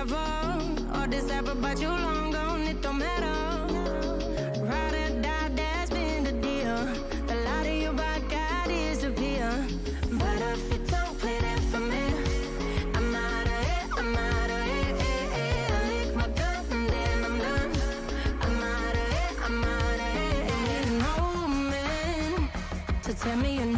It's. All this ever, but you long gone, it don't matter. Ride or die, that's been the deal. A lot of you by God disappear. But if you don't play that for me, I'm out of it, I'm out of it. eh, eh. I lick my gun and then I'm done. I'm out of it, I'm out of it. eh. No man to tell me you're no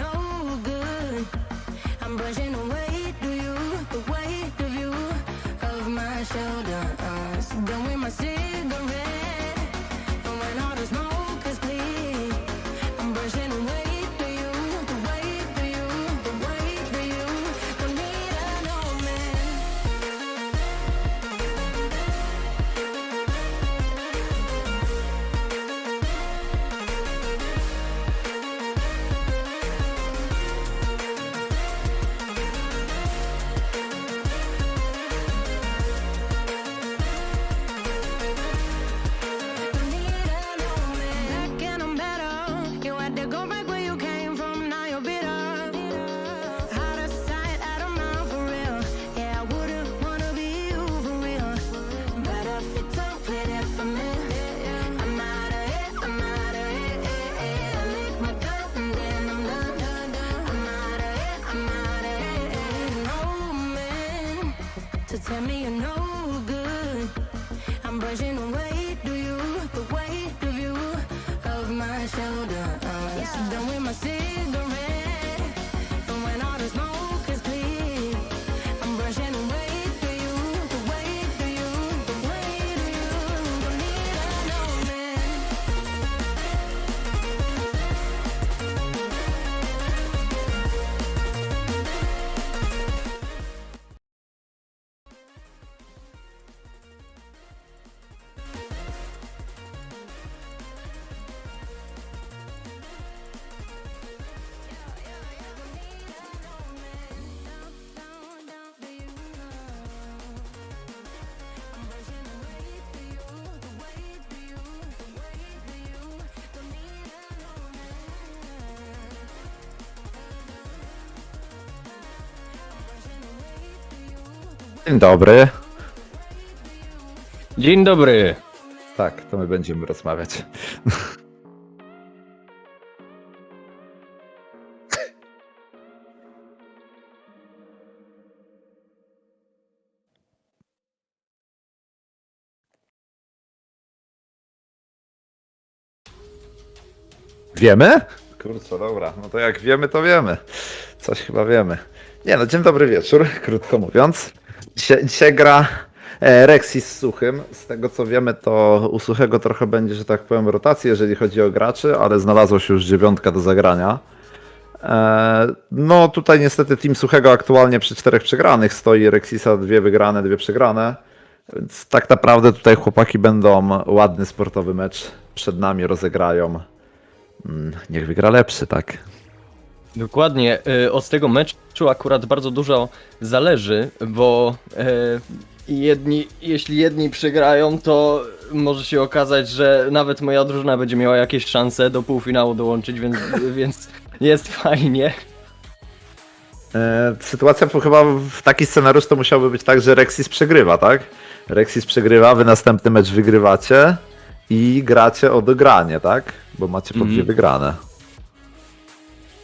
tell me you're Dzień dobry. Dzień dobry. Tak, to my będziemy rozmawiać. Wiemy? Kurczę, dobra. No to jak wiemy, to wiemy. Coś chyba wiemy. Nie no, dzień dobry wieczór, krótko mówiąc. Dzisiaj, dzisiaj gra E, Rexis z Suchym. Z tego co wiemy, to u Suchego trochę będzie, że tak powiem, rotacji, jeżeli chodzi o graczy, ale znalazła się już dziewiątka do zagrania. E, No tutaj niestety Team Suchego aktualnie przy czterech przegranych stoi. Rexisa dwie wygrane, dwie przegrane. Więc tak naprawdę tutaj chłopaki będą ładny sportowy mecz przed nami rozegrają. Mm, Niech wygra lepszy, tak? Dokładnie. y, Od tego meczu akurat bardzo dużo zależy, bo e, jedni, jeśli jedni przegrają, to może się okazać, że nawet moja drużyna będzie miała jakieś szanse do półfinału dołączyć, więc, więc jest fajnie. E, Sytuacja chyba w taki scenariusz to musiałby być tak, że Rexis przegrywa, tak? Rexis przegrywa, wy następny mecz wygrywacie i gracie o dogranie, tak? Bo macie po Mhm. dwie wygrane.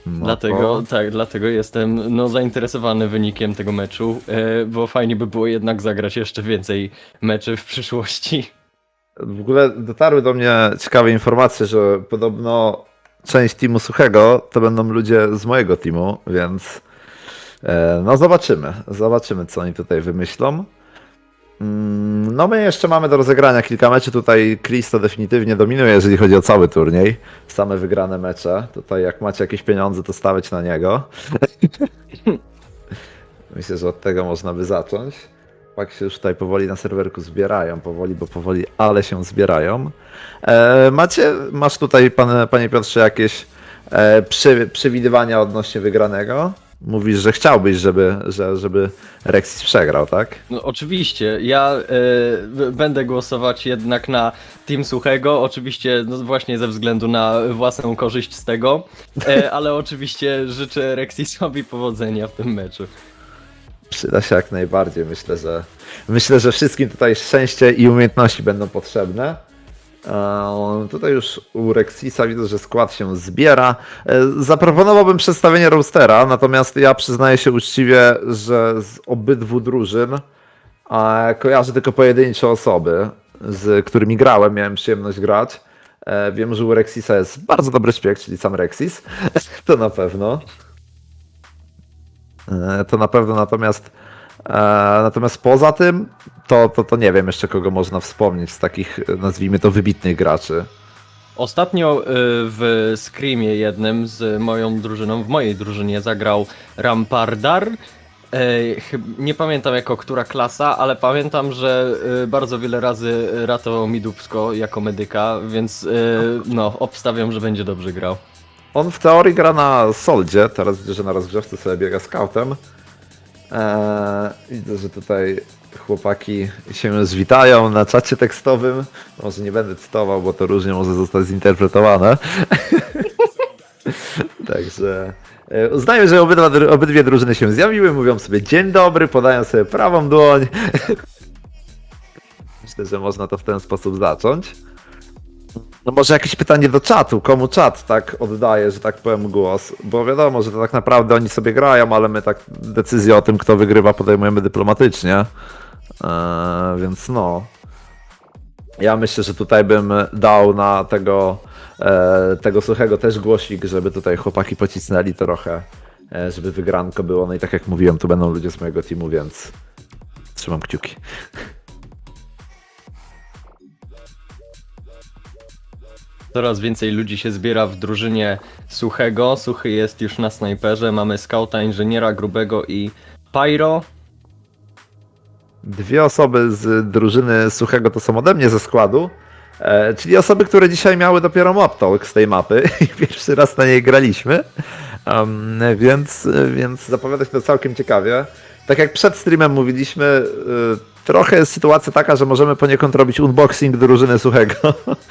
No dlatego, to- tak, dlatego jestem no, zainteresowany wynikiem tego meczu, e, bo fajnie by było jednak zagrać jeszcze więcej meczy w przyszłości. W ogóle dotarły do mnie ciekawe informacje, że podobno część teamu Suchego to będą ludzie z mojego teamu, więc e, no zobaczymy. Zobaczymy, co oni tutaj wymyślą. Mm, No my jeszcze mamy do rozegrania kilka meczy. Tutaj Chris to definitywnie dominuje, jeżeli chodzi o cały turniej. Same wygrane mecze. Tutaj jak macie jakieś pieniądze, to stawiać na niego. Myślę, że od tego można by zacząć. Tak się już tutaj powoli na serwerku zbierają, powoli, bo powoli, ale się zbierają. E, macie, masz tutaj, pan, panie Piotrze, jakieś e, przewidywania odnośnie wygranego? Mówisz, że chciałbyś, żeby, że, żeby Rexis przegrał, tak? No, oczywiście, ja b- będę głosować jednak na Team Suchego, oczywiście no, właśnie ze względu na własną korzyść z tego, e, ale oczywiście życzę Rexisowi powodzenia w tym meczu. Przyda się jak najbardziej. Myślę, że myślę, że wszystkim tutaj szczęście i umiejętności będą potrzebne. Tutaj już u Rexisa widzę, że skład się zbiera. E, Zaproponowałbym przedstawienie roastera, natomiast ja przyznaję się uczciwie, że z obydwu drużyn kojarzę tylko pojedyncze osoby, z którymi grałem, miałem przyjemność grać. E, Wiem, że u Rexisa jest bardzo dobry szpieg, czyli sam Rexis. To na pewno. E, To na pewno, natomiast natomiast poza tym, to, to, to nie wiem jeszcze kogo można wspomnieć z takich, e, nazwijmy to, wybitnych graczy. Ostatnio e, w Screamie jednym z moją drużyną, w mojej drużynie zagrał Rampardar. E, Nie pamiętam jako która klasa, ale pamiętam, że e, bardzo wiele razy ratował mi dupsko jako medyka, więc e, no, obstawiam, że będzie dobrze grał. On w teorii gra na Soldzie, teraz widzę, że na rozgrzewce sobie biega scoutem. Eee, widzę, że tutaj chłopaki się zwitają na czacie tekstowym. Może nie będę cytował, bo to różnie może zostać zinterpretowane. Także e, uznaję, że obydwa, obydwie drużyny się zjawiły, mówią sobie dzień dobry, podają sobie prawą dłoń. Myślę, że można to w ten sposób zacząć. No może jakieś pytanie do czatu, komu czat tak oddaje, że tak powiem głos, bo wiadomo, że to tak naprawdę oni sobie grają, ale my tak decyzję o tym, kto wygrywa podejmujemy dyplomatycznie, eee, więc no. Ja myślę, że tutaj bym dał na tego, e, tego suchego też głosik, żeby tutaj chłopaki pocisnęli trochę, e, żeby wygranko było, no i tak jak mówiłem, to będą ludzie z mojego teamu, więc trzymam kciuki. Coraz więcej ludzi się zbiera w drużynie Suchego. Suchy jest już na snajperze. Mamy skauta, inżyniera grubego i Pyro. Dwie osoby z drużyny Suchego to są ode mnie ze składu, e, czyli osoby, które dzisiaj miały dopiero mob talk z tej mapy i pierwszy raz na niej graliśmy, Em, więc, więc zapowiada się to całkiem ciekawie. Tak jak przed streamem mówiliśmy, y, trochę jest sytuacja taka, że możemy poniekąd robić unboxing drużyny Suchego,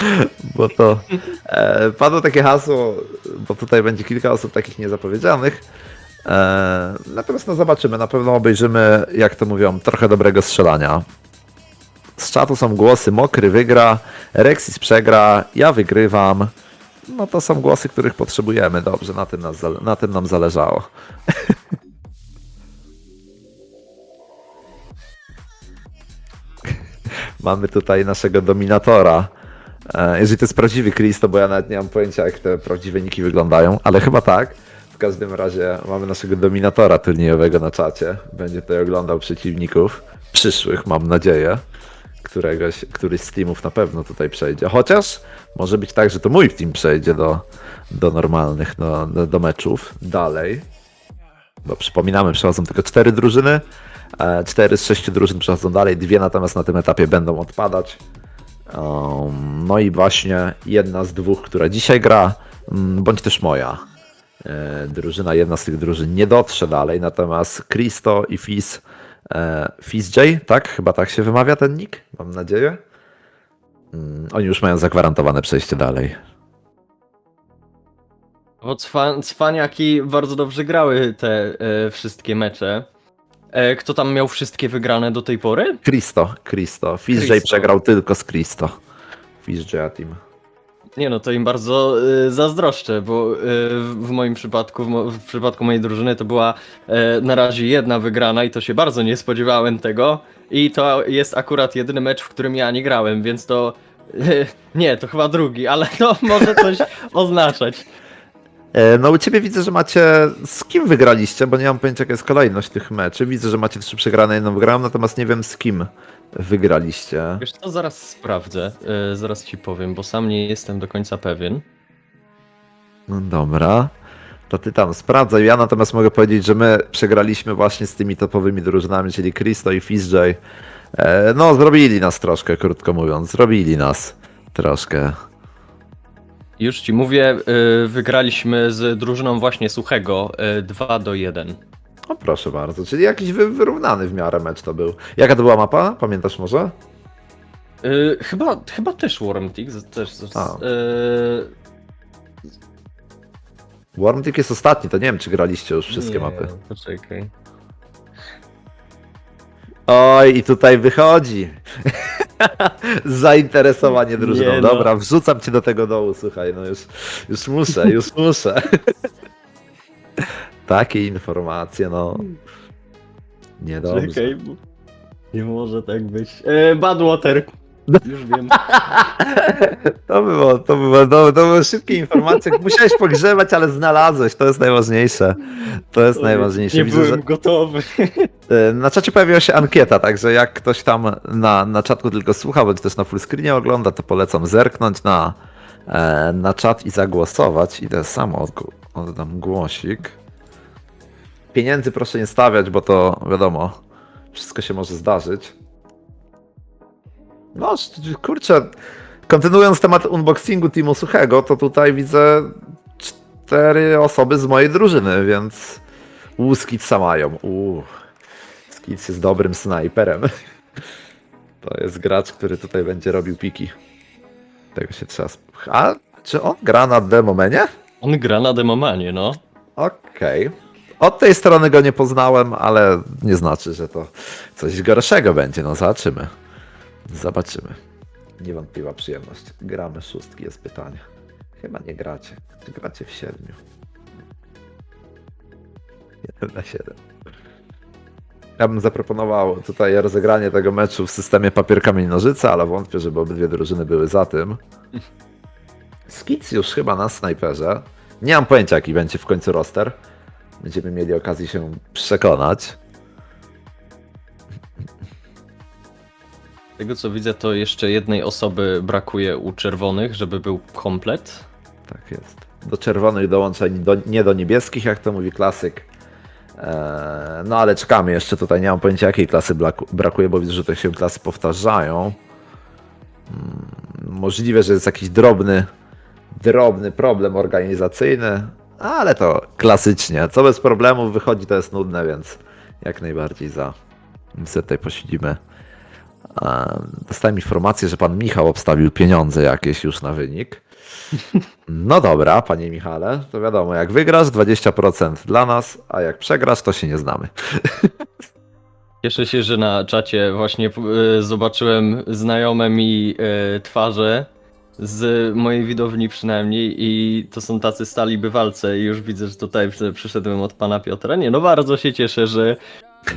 bo to e, padło takie hasło, bo tutaj będzie kilka osób takich niezapowiedzianych, E, Natomiast no zobaczymy, na pewno obejrzymy, jak to mówią, trochę dobrego strzelania. Z czatu są głosy, Mokry wygra, Rexis przegra, ja wygrywam. No to są głosy, których potrzebujemy. Dobrze, na tym, nas, na tym nam zależało. Mamy tutaj naszego dominatora. E, Jeżeli to jest prawdziwy Chris, to bo ja nawet nie mam pojęcia, jak te prawdziwe niki wyglądają, ale chyba tak. W każdym razie mamy naszego dominatora turniejowego na czacie. Będzie tutaj oglądał przeciwników. przyszłych, mam nadzieję. Któregoś, któryś z teamów na pewno tutaj przejdzie. Chociaż może być tak, że to mój team przejdzie do, do normalnych, do, do, meczów dalej. Bo przypominamy, przechodzą tylko cztery drużyny. E, Cztery z sześciu drużyn przechodzą dalej, dwie natomiast na tym etapie będą odpadać. No i właśnie jedna z dwóch, która dzisiaj gra, mm, bądź też moja e, drużyna, jedna z tych drużyn nie dotrze dalej, natomiast Christo i Fizz, e, Fizz J, tak? Chyba tak się wymawia ten nick, mam nadzieję. Mm, Oni już mają zagwarantowane przejście dalej. Bo cwa, cwaniaki bardzo dobrze grały te e, wszystkie mecze. E, kto tam miał wszystkie wygrane do tej pory? Fizz J Christo. przegrał tylko z Christo. Fizz J team. Nie no, to im bardzo e, zazdroszczę, bo e, w moim przypadku, w, mo w przypadku mojej drużyny to była e, na razie jedna wygrana i to się bardzo nie spodziewałem tego. I to jest akurat jedyny mecz, w którym ja nie grałem, więc to... E, nie, to chyba drugi, ale to może coś oznaczać. E, No u ciebie widzę, że macie. Z kim wygraliście, bo nie mam pojęcia, jaka jest kolejność tych meczy. Widzę, że macie trzy przegrane, jedną wygraną, natomiast nie wiem z kim wygraliście. Wiesz co, zaraz sprawdzę, e, zaraz ci powiem, bo sam nie jestem do końca pewien. No dobra. To ty tam sprawdzaj. Ja natomiast mogę powiedzieć, że my przegraliśmy właśnie z tymi topowymi drużynami, czyli Christo i Fizzjay. E, No, zrobili nas troszkę, krótko mówiąc. Zrobili nas troszkę. Już ci mówię, y, wygraliśmy z drużyną właśnie Suchego y, 2 do 1. O proszę bardzo. Czyli jakiś wy- wyrównany w miarę mecz to był. Jaka to była mapa? Pamiętasz może? Y, chyba, chyba też Wormtix, też. z- A. y, Wormtik jest ostatni, to nie wiem, czy graliście już wszystkie nie, mapy. Poczekaj. Oj, i tutaj wychodzi. Zainteresowanie drużyną. Nie no. Dobra, wrzucam cię do tego dołu, słuchaj, no już, już muszę, już muszę. Takie informacje, no. Niedobrze. Czekaj, bo nie może tak być. Y, Badwater. Już wiem. To było, to było, to, to były szybkie informacje. Musiałeś pogrzebać, ale znalazłeś, to jest najważniejsze. To jest najważniejsze. Nie Widzę, byłem że- gotowy. E, Na czacie pojawiła się ankieta, także jak ktoś tam na, na czatku tylko słucha, bądź też na fullscreenie ogląda, to polecam zerknąć na, e, na czat i zagłosować. Idę sam od, oddam głosik. Pieniędzy proszę nie stawiać, bo to wiadomo, wszystko się może zdarzyć. No, kurczę, kontynuując temat unboxingu Teamu Suchego, to tutaj widzę cztery osoby z mojej drużyny, więc łuskica mają. Uuu. Skic jest dobrym snajperem. To jest gracz, który tutaj będzie robił piki. Tego się trzeba. A czy on gra na demomenie? On gra na demomanie, no. Okej. Od tej strony go nie poznałem, ale nie znaczy, że to coś gorszego będzie. No zobaczymy. Zobaczymy. Niewątpliwa przyjemność. Gramy szóstki, jest pytanie. Chyba nie gracie. Czy gracie w siedmiu? Jeden na siedem. Ja bym zaproponował tutaj rozegranie tego meczu w systemie papier, kamień, nożyce, ale wątpię, żeby obydwie drużyny były za tym. Skic już chyba na snajperze. Nie mam pojęcia, jaki będzie w końcu roster. Będziemy mieli okazję się przekonać. Z tego co widzę, to jeszcze jednej osoby brakuje u czerwonych, żeby był komplet. Tak jest. Do czerwonych dołącza do, nie do niebieskich, jak to mówi klasyk. Eee, no ale czekamy jeszcze tutaj. Nie mam pojęcia, jakiej klasy brakuje, bo widzę, że to się klasy powtarzają. Mm, Możliwe, że jest jakiś drobny, drobny problem organizacyjny, ale to klasycznie. Co bez problemów wychodzi, to jest nudne, więc jak najbardziej za. My sobie tutaj posiedzimy. Dostałem informację, że pan Michał obstawił pieniądze jakieś już na wynik. No dobra, panie Michale, to wiadomo, jak wygrasz 20% dla nas, a jak przegrasz, to się nie znamy. Cieszę się, że na czacie właśnie e, zobaczyłem znajome mi e, twarze z mojej widowni przynajmniej i to są tacy stali bywalcy i już widzę, że tutaj przy- przyszedłem od pana Piotra. Nie, no bardzo się cieszę, że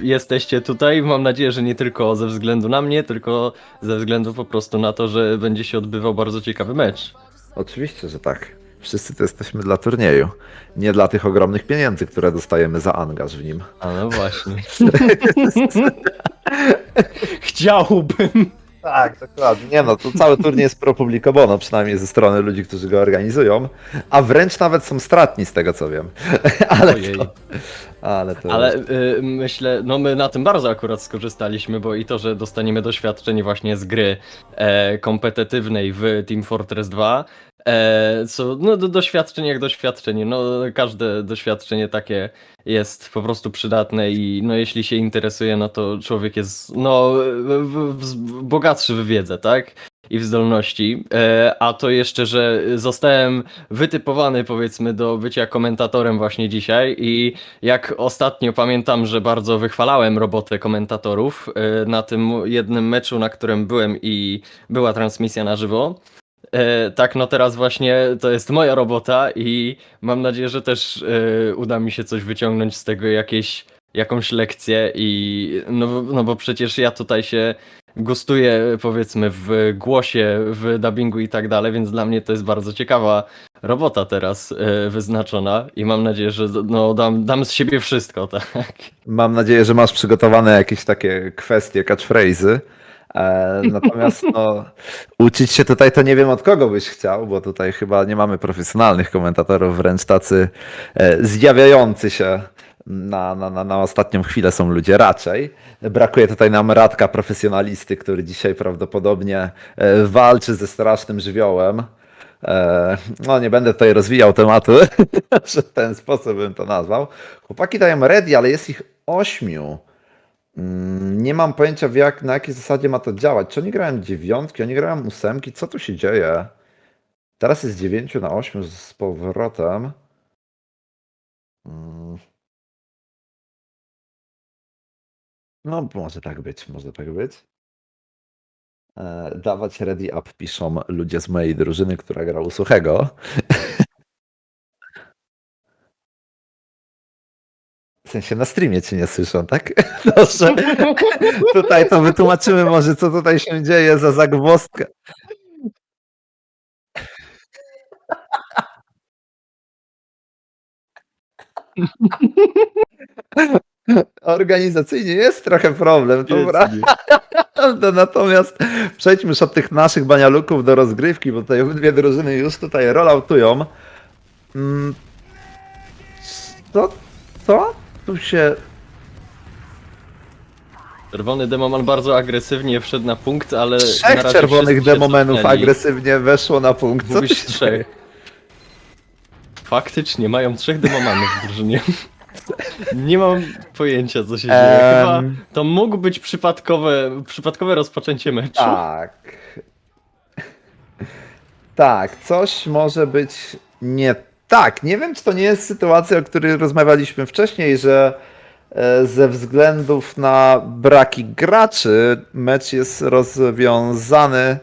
jesteście tutaj. Mam nadzieję, że nie tylko ze względu na mnie, tylko ze względu po prostu na to, że będzie się odbywał bardzo ciekawy mecz. Oczywiście, że tak. Wszyscy to jesteśmy dla turnieju. Nie dla tych ogromnych pieniędzy, które dostajemy za angaż w nim. A no właśnie. Chciałbym. Tak, dokładnie. Nie no, to cały turniej jest pro publico bono, przynajmniej ze strony ludzi, którzy go organizują, a wręcz nawet są stratni z tego co wiem. Ale Ojej. to, ale to... Ale y, myślę, no my na tym bardzo akurat skorzystaliśmy, bo i to, że dostaniemy doświadczenie właśnie z gry e, kompetytywnej w Team Fortress 2, e, co, no do, doświadczenie jak doświadczenie, no każde doświadczenie takie jest po prostu przydatne i no jeśli się interesuje, no to człowiek jest no w, w, bogatszy w wiedzę, tak? I w zdolności, e, a to jeszcze, że zostałem wytypowany powiedzmy do bycia komentatorem właśnie dzisiaj i jak ostatnio pamiętam, że bardzo wychwalałem robotę komentatorów e, na tym jednym meczu, na którym byłem i była transmisja na żywo. E, Tak, no teraz właśnie to jest moja robota i mam nadzieję, że też uda mi się coś wyciągnąć z tego, jakieś, jakąś lekcję i no, no bo przecież ja tutaj się gustuję powiedzmy w głosie, w dubbingu i tak dalej, więc dla mnie to jest bardzo ciekawa robota teraz e, wyznaczona i mam nadzieję, że no, dam, dam z siebie wszystko, tak. Mam nadzieję, że masz przygotowane jakieś takie kwestie, catchphrase'y. E, natomiast no, uczyć się tutaj to nie wiem od kogo byś chciał, bo tutaj chyba nie mamy profesjonalnych komentatorów, wręcz tacy e, zjawiający się na, na, na, na ostatnią chwilę są ludzie raczej. Brakuje tutaj nam Radka profesjonalisty, który dzisiaj prawdopodobnie e, walczy ze strasznym żywiołem. E, No, nie będę tutaj rozwijał tematu, że w ten sposób bym to nazwał. Chłopaki dają ready, ale jest ich ośmiu. Mm, Nie mam pojęcia, jak, na jakiej zasadzie ma to działać. Czy oni grają dziewiątki, oni grają ósemki? Co tu się dzieje? Teraz jest dziewięciu na ośmiu z powrotem. No, może tak być, może tak być. E, dawać ready up piszą ludzie z mojej drużyny, która gra u Suchego. W sensie na streamie cię nie słyszą, tak? Proszę. Tutaj to wytłumaczymy może, co tutaj się dzieje za zagwozdkę. Organizacyjnie jest trochę problem, dobra. No, Natomiast przejdźmy już od tych naszych banialuków do rozgrywki, bo tutaj obydwie drużyny już tutaj rolloutują. Mm, Co, co tu się Czerwony demoman bardzo agresywnie wszedł na punkt, ale na Trzech razie czerwonych demomenów agresywnie weszło na punkt. Co Mówisz trzech. Faktycznie, mają trzech demomanów w drużynie. Nie mam pojęcia, co się dzieje. Chyba Em. to mógł być przypadkowe, przypadkowe rozpoczęcie meczu. Tak. Tak, coś może być nie tak. Nie wiem, czy to nie jest sytuacja, o której rozmawialiśmy wcześniej, że e, ze względów na braki graczy mecz jest rozwiązany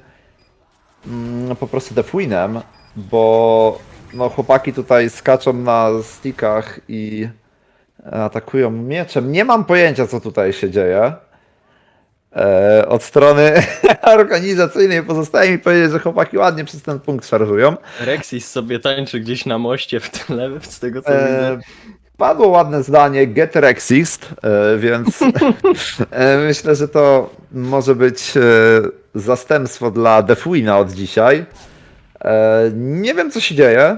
mm, po prostu defwinem, bo no, chłopaki tutaj skaczą na stickach i atakują mieczem. Nie mam pojęcia, co tutaj się dzieje. E, od strony organizacyjnej pozostaje mi powiedzieć, że chłopaki ładnie przez ten punkt szarżują. Rexis sobie tańczy gdzieś na moście w tle, z tego co widzę. E, padło ładne zdanie Get Rexist, e, więc e, myślę, że to może być e, zastępstwo dla Defuina od dzisiaj. E, nie wiem, co się dzieje.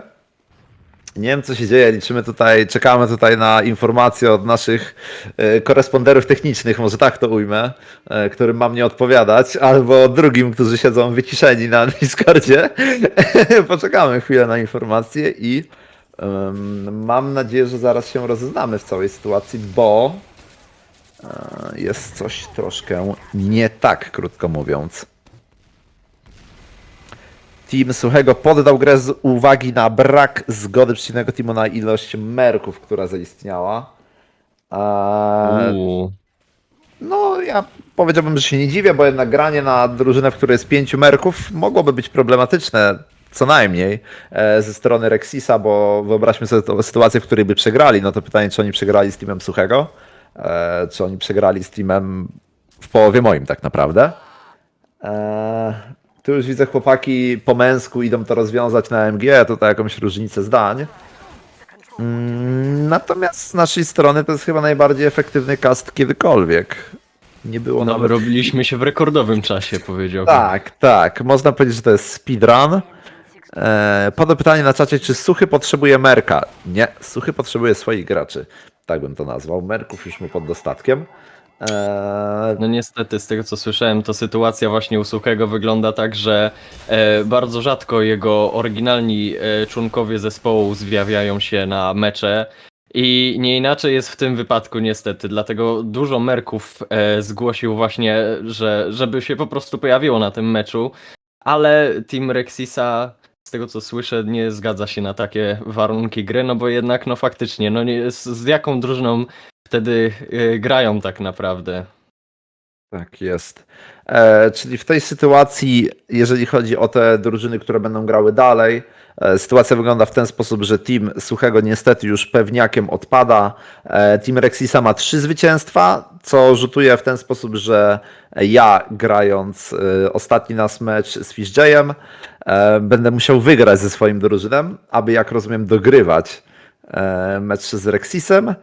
Nie wiem, co się dzieje. Liczymy tutaj, czekamy tutaj na informacje od naszych e, koresponderów technicznych, może tak to ujmę, e, którym mam nie odpowiadać, albo drugim, którzy siedzą wyciszeni na Discordzie. Poczekamy chwilę na informacje i em, mam nadzieję, że zaraz się rozeznamy w całej sytuacji, bo e, jest coś troszkę nie tak, krótko mówiąc. Team Suchego poddał grę z uwagi na brak zgody przeciwnego teamu na ilość merków, która zaistniała. Eee, Uuu. no, ja powiedziałbym, że się nie dziwię, bo jednak granie na drużynę, w której jest pięciu merków, mogłoby być problematyczne, co najmniej, e, ze strony Rexisa, bo wyobraźmy sobie tą sytuację, w której by przegrali. No to pytanie, czy oni przegrali z teamem Suchego, e, czy oni przegrali z teamem w połowie moim tak naprawdę. E, tu już widzę chłopaki po męsku idą to rozwiązać na MG, tutaj jakąś różnicę zdań. Mm, Natomiast z naszej strony to jest chyba najbardziej efektywny cast kiedykolwiek. Nie było No, nawet... robiliśmy się w rekordowym czasie, powiedziałbym. Tak, tak. Można powiedzieć, że to jest speedrun. E, Padło pytanie na czacie, czy Suchy potrzebuje Merka? Nie, Suchy potrzebuje swoich graczy. Tak bym to nazwał. Merków już mu pod dostatkiem. E, No niestety, z tego co słyszałem, to sytuacja właśnie u Suchego wygląda tak, że e, bardzo rzadko jego oryginalni e, członkowie zespołu zjawiają się na mecze i nie inaczej jest w tym wypadku niestety, dlatego dużo merków e, zgłosił właśnie, że żeby się po prostu pojawiło na tym meczu, ale Team Rexisa z tego co słyszę nie zgadza się na takie warunki gry, no bo jednak no faktycznie, no nie, z, z jaką drużyną wtedy e, grają tak naprawdę? Tak jest. E, czyli w tej sytuacji, jeżeli chodzi o te drużyny, które będą grały dalej, e, sytuacja wygląda w ten sposób, że team Suchego niestety już pewniakiem odpada. E, team Rexisa ma trzy zwycięstwa, co rzutuje w ten sposób, że ja grając e, ostatni nas mecz z Fishjayem e, będę musiał wygrać ze swoim drużynem, aby jak rozumiem dogrywać mecz z Rexisem.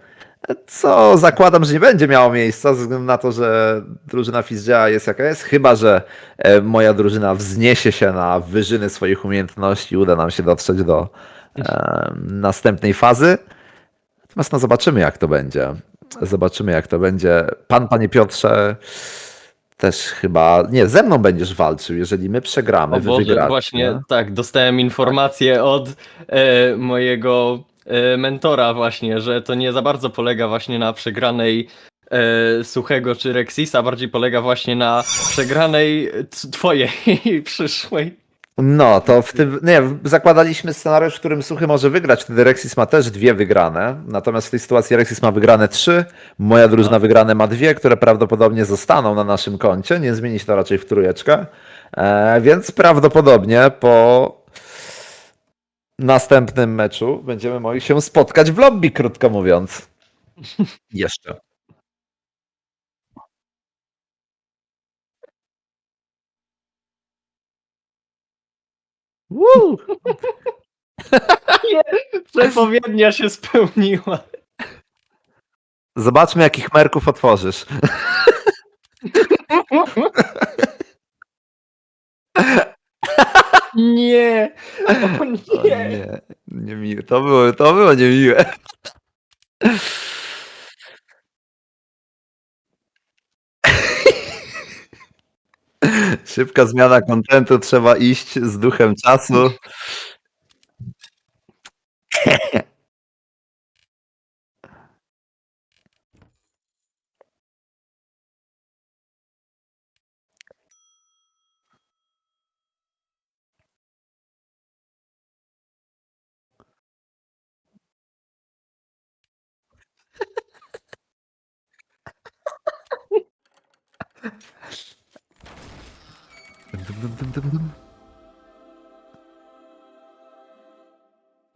Co zakładam, że nie będzie miało miejsca, ze względu na to, że drużyna Fizdżea jest jaka jest, chyba że e, moja drużyna wzniesie się na wyżyny swoich umiejętności, uda nam się dotrzeć do e, następnej fazy. Natomiast no zobaczymy, jak to będzie. Zobaczymy, jak to będzie. Pan, panie Piotrze, też chyba. Nie, ze mną będziesz walczył. Jeżeli my przegramy, O Boże, właśnie tak, dostałem informację od e, mojego mentora właśnie, że to nie za bardzo polega właśnie na przegranej e, Suchego czy Rexisa, bardziej polega właśnie na przegranej twojej przyszłej. No, to w tym. Nie, zakładaliśmy scenariusz, w którym Suchy może wygrać. Wtedy Rexis ma też dwie wygrane. Natomiast w tej sytuacji Rexis ma wygrane trzy. Moja drużyna wygrane ma dwie, które prawdopodobnie zostaną na naszym koncie. Nie zmieni się to raczej w trójeczkę. E, więc prawdopodobnie po następnym meczu będziemy mogli się spotkać w lobby, krótko mówiąc. Jeszcze. Woo! Przepowiednia się spełniła. Zobaczmy, jakich merków otworzysz. Nie! O O nie! nie, niemiłe. To było, to było niemiłe. Szybka zmiana kontentu, trzeba iść z duchem czasu.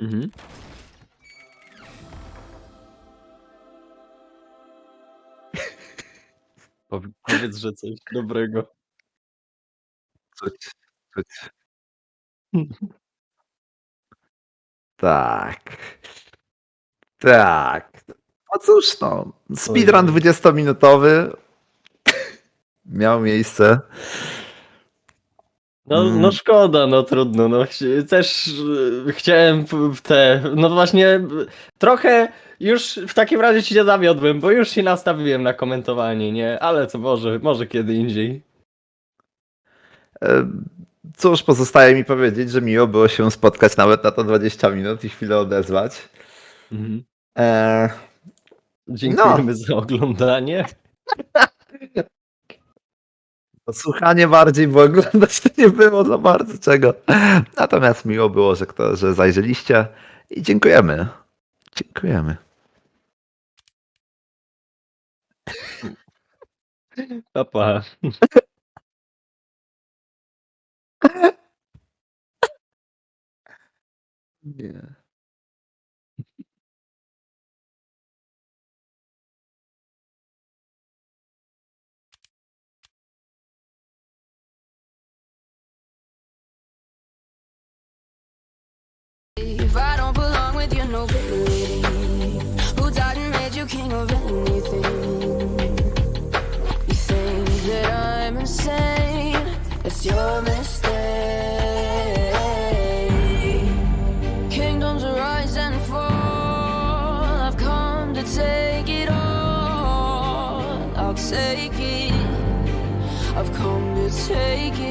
Mhm. Powie- Powiedz, że coś dobrego. Czuć, czuć. Tak. Tak. No cóż, no. Speedrun Ojej. 20-minutowy miał miejsce. No, Mm. no szkoda, no trudno. No, też e, chciałem te. No właśnie, trochę już w takim razie ci nie zawiodłem, bo już się nastawiłem na komentowanie, nie? Ale co może, może kiedy indziej. E, Cóż, pozostaje mi powiedzieć, że miło było się spotkać nawet na to 20 minut i chwilę odezwać. Mhm. E, Dziękujemy za oglądanie. Słuchanie bardziej, bo oglądać to nie było za bardzo czego. Natomiast miło było, że, kto, że zajrzeliście i dziękujemy. Dziękujemy. Pa, pa. nobility? Who died and made you king of anything? You think that I'm insane? It's your mistake. Kingdoms rise and fall. I've come to take it all. I'll take it. I've come to take it.